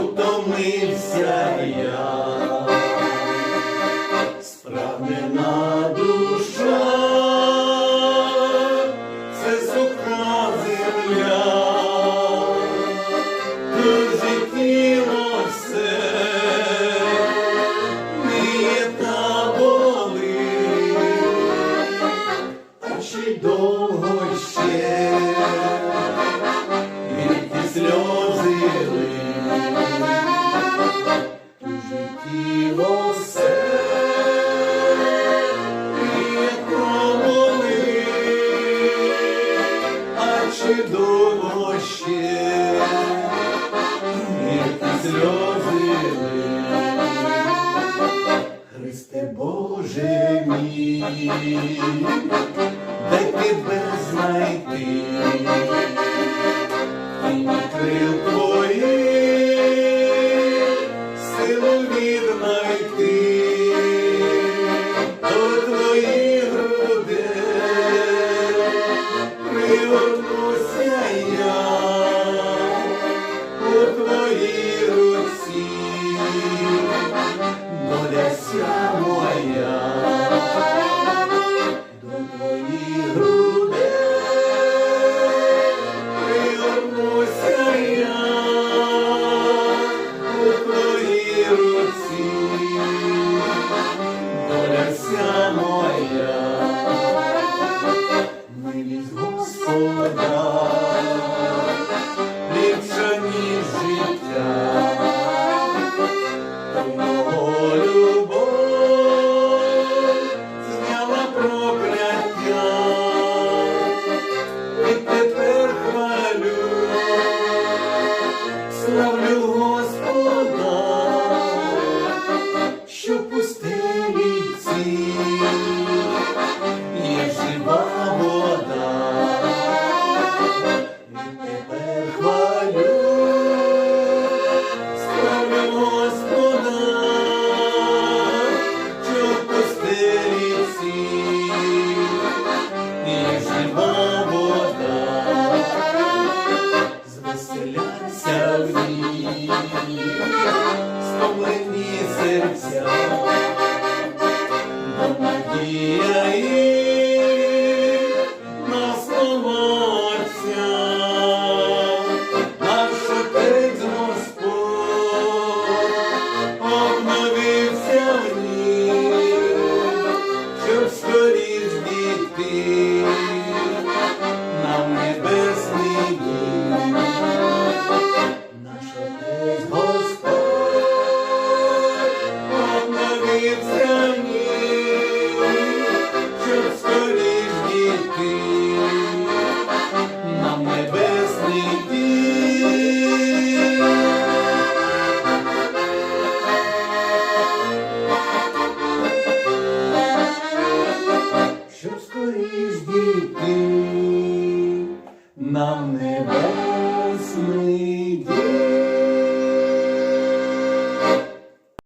утомився я, справнена душа, це суха земля, дуже тіло все, ниє та болить, а чи довго сльози Христе Боже мій, де тебе знайти? Ся моя до твоїх грудей пригорнуся я. У твоїй руці, доля ся моя, милість Господа, нам небесний дім.